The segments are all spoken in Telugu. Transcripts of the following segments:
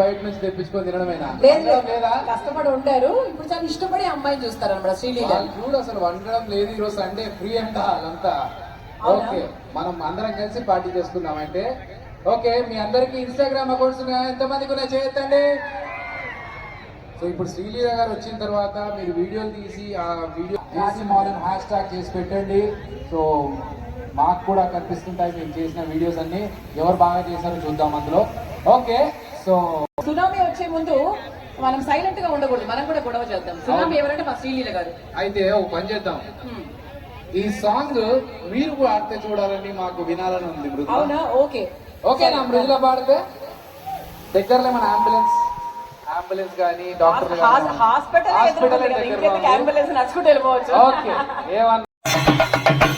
బయట నుంచి తెప్పించుకొని తినడమేనా? లేదు. కష్టపడి ఉంటారు ఇప్పుడు చాలా ఇష్టపడి అమ్మాయిని చూస్తారు అనమాట శ్రీలీల చూడు అసలు వండడం లేదు ఈరోజు సండే ఫ్రీ అంట వాళ్ళంతా. అవునా? ఓకే మనం అందరం కలిసి పార్టీ చేసుకుందాం అంటే ఓకే మీ అందరికి ఇన్స్టాగ్రామ్ అకౌంట్స్ ఎంత మందికి ఉన్నాయి చేయొద్దండి? సో ఇప్పుడు శ్రీలీల గారు వచ్చిన తర్వాత మీరు వీడియోలు తీసి ఆ వీడియో చేసి మాలను హ్యాష్ ట్యాగ్ చేసి పెట్టండి. సో మాకు కూడా కనిపిస్తుంటాయి మేము చేసిన వీడియోస్ అన్ని. ఎవరు బాగా చేశారో చూద్దాం అందులో. ఓకే సో సునామీ వచ్చే ముందు మనం సైలెంట్గా ఉండకూడదు. మనం కూడా గొడవ చేద్దాం. సునామీ ఎవరంటే మా శ్రీలీల గారు. అయితే ఒక పని చేద్దాం. ఈ సాంగ్ మీరు కూడా ఆడితే చూడాలని మాకు వినాలని ఉంది అవునా? ఓకే. ఓకేనా మృదుల పాడితే దగ్గరలో మన అంబులెన్స్ అంబులెన్స్ కానీ డాక్టర్ హాస్- హాస్పిటల్ హాస్పిటల్ అంబులెన్స్ నడుచుకుంటూ వెళ్ళిపోవచ్చు? ఓకే. ఏమన్నా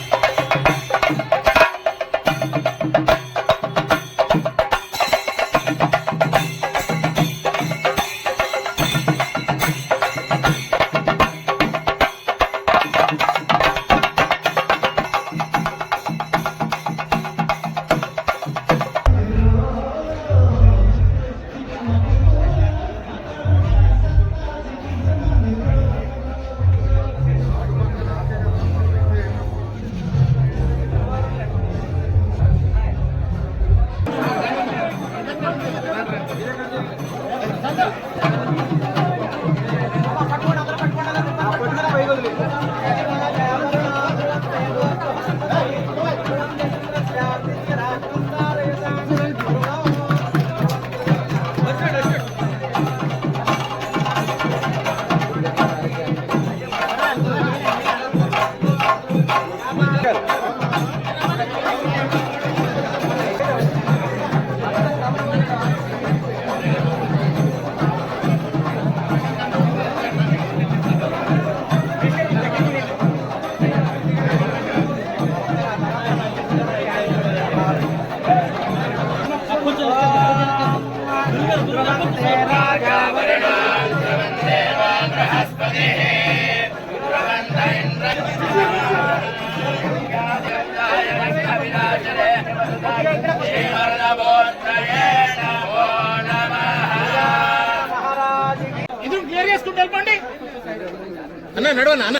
ఇది క్లియర్ చేసుకుంటే వెళ్ళిపోండి. అన్న నడవనా అన్న.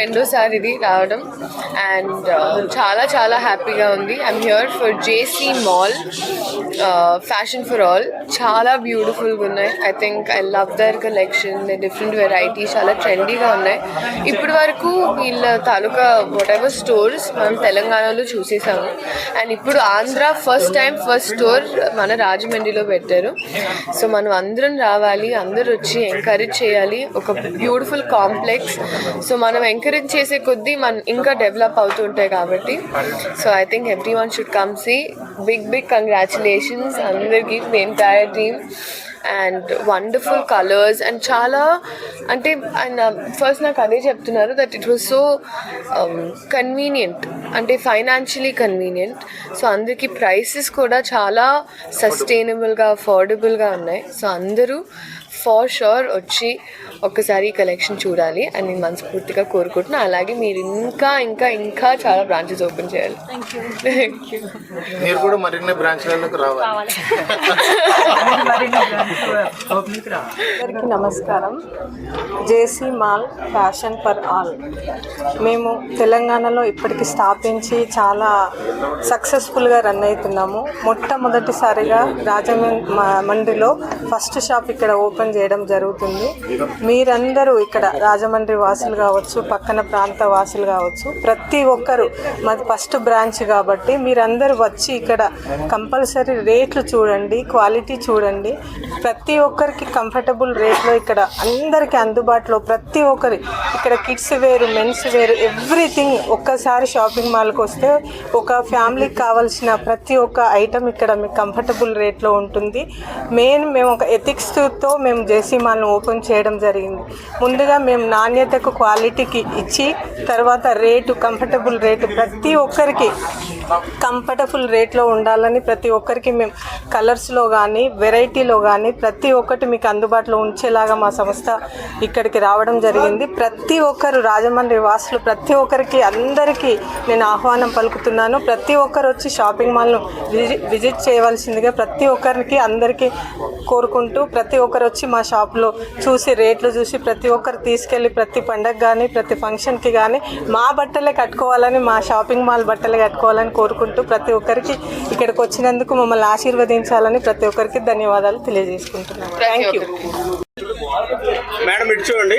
రెండోసారి ఇది రావడం. అండ్ uh, చాలా చాలా హ్యాపీగా ఉంది. I'm here for JC mall fashion for all చాలా బ్యూటిఫుల్గా ఉన్నాయి. I think I love their collection different varieties చాలా ట్రెండీగా ఉన్నాయి. ఇప్పటి వరకు వీళ్ళ తాలూకా వాట్ ఎవర్ స్టోర్స్ మనం తెలంగాణలో చూసేసాము. అండ్ ఇప్పుడు Andhra first time first store మన రాజమండ్రిలో పెట్టారు. సో మనం అందరం రావాలి అందరూ వచ్చి ఎంకరేజ్ చేయాలి. ఒక బ్యూటిఫుల్ కాంప్లెక్స్ సో మనం ఎంకరేజ్ చేసే కొద్దీ మన ఇంకా డెవలప్ అవుతుంటాయి కాబట్టి. So I think everyone should come see big big congratulations అందరికీ the entire team and wonderful colours and చాలా అంటే ఆయన ఫస్ట్ నాకు అదే చెప్తున్నారు that it was so convenient అంటే ఫైనాన్షియలీ కన్వీనియంట్ సో అందరికీ ప్రైసెస్ కూడా చాలా సస్టైనబుల్గా అఫోర్డబుల్గా ఉన్నాయి. సో అందరూ ఫార్ షూర్ వచ్చి ఒక్కసారి కలెక్షన్ చూడాలి అని నేను మనస్ఫూర్తిగా కోరుకుంటున్నా. అలాగే మీరు ఇంకా ఇంకా ఇంకా చాలా బ్రాంచెస్ ఓపెన్ చేయాలి. మీరు కూడా మరిన్ని బ్రాంచ్లకు రావాలి. అందరికీ నమస్కారం. JC mall fashion for all. మేము తెలంగాణలో ఇప్పటికి స్థాపించి చాలా సక్సెస్ఫుల్గా రన్ అవుతున్నాము. మొట్టమొదటిసారిగా రాజమండ్రిలో ఫస్ట్ షాప్ ఇక్కడ ఓపెన్ చేయడం జరుగుతుంది. మీరందరూ ఇక్కడ రాజమండ్రి వాసులు కావచ్చు పక్కన ప్రాంత వాసులు కావచ్చు ప్రతి ఒక్కరు మాది ఫస్ట్ బ్రాంచ్ కాబట్టి మీరందరూ వచ్చి ఇక్కడ కంపల్సరీ రేట్లు చూడండి క్వాలిటీ చూడండి. ప్రతి ఒక్కరికి కంఫర్టబుల్ రేట్లో ఇక్కడ అందరికీ అందుబాటులో ప్రతి ఒక్కరి ఇక్కడ కిడ్స్ వేరు మెన్స్ వేరు ఎవ్రీథింగ్ ఒక్కసారి షాపింగ్ మాల్కి వస్తే ఒక ఫ్యామిలీకి కావాల్సిన ప్రతి ఒక్క ఐటమ్ ఇక్కడ మీకు కంఫర్టబుల్ రేట్లో ఉంటుంది. మెయిన్ మేము ఒక ఎథిక్స్తో మేము మేము జేసీ మాల్ను ఓపెన్ చేయడం జరిగింది. ముందుగా మేము నాణ్యతకు క్వాలిటీకి ఇచ్చి తర్వాత రేటు కంఫర్టబుల్ రేటు ప్రతి ఒక్కరికి కంఫర్టబుల్ రేట్లో ఉండాలని ప్రతి ఒక్కరికి మేము కలర్స్లో కానీ వెరైటీలో కానీ ప్రతి ఒక్కటి మీకు అందుబాటులో ఉంచేలాగా మా సంస్థ ఇక్కడికి రావడం జరిగింది. ప్రతి ఒక్కరు రాజమండ్రి వాసులు ప్రతి ఒక్కరికి అందరికీ నేను ఆహ్వానం పలుకుతున్నాను. ప్రతి ఒక్కరు వచ్చి షాపింగ్ మాల్ను విజి- విజిట్ చేయవలసిందిగా ప్రతి ఒక్కరికి అందరికీ కోరుకుంటూ ప్రతి ఒక్కరు వచ్చి మా షాప్లో చూసి రేట్లు చూసి ప్రతి ఒక్కరు తీసుకెళ్ళి ప్రతి పండగ కానీ ప్రతి ఫంక్షన్కి కానీ మా బట్టలే కట్టుకోవాలని మా షాపింగ్ మాల్ బట్టలే కట్టుకోవాలని కోరుకుంటూ ప్రతి ఒక్కరికి ఇక్కడికి వచ్చినందుకు మమ్మల్ని ఆశీర్వదించాలని ప్రతి ఒక్కరికి ధన్యవాదాలు తెలియజేసుకుంటున్నాను. థ్యాంక్ యూ మేడం ఇటు చూడండి.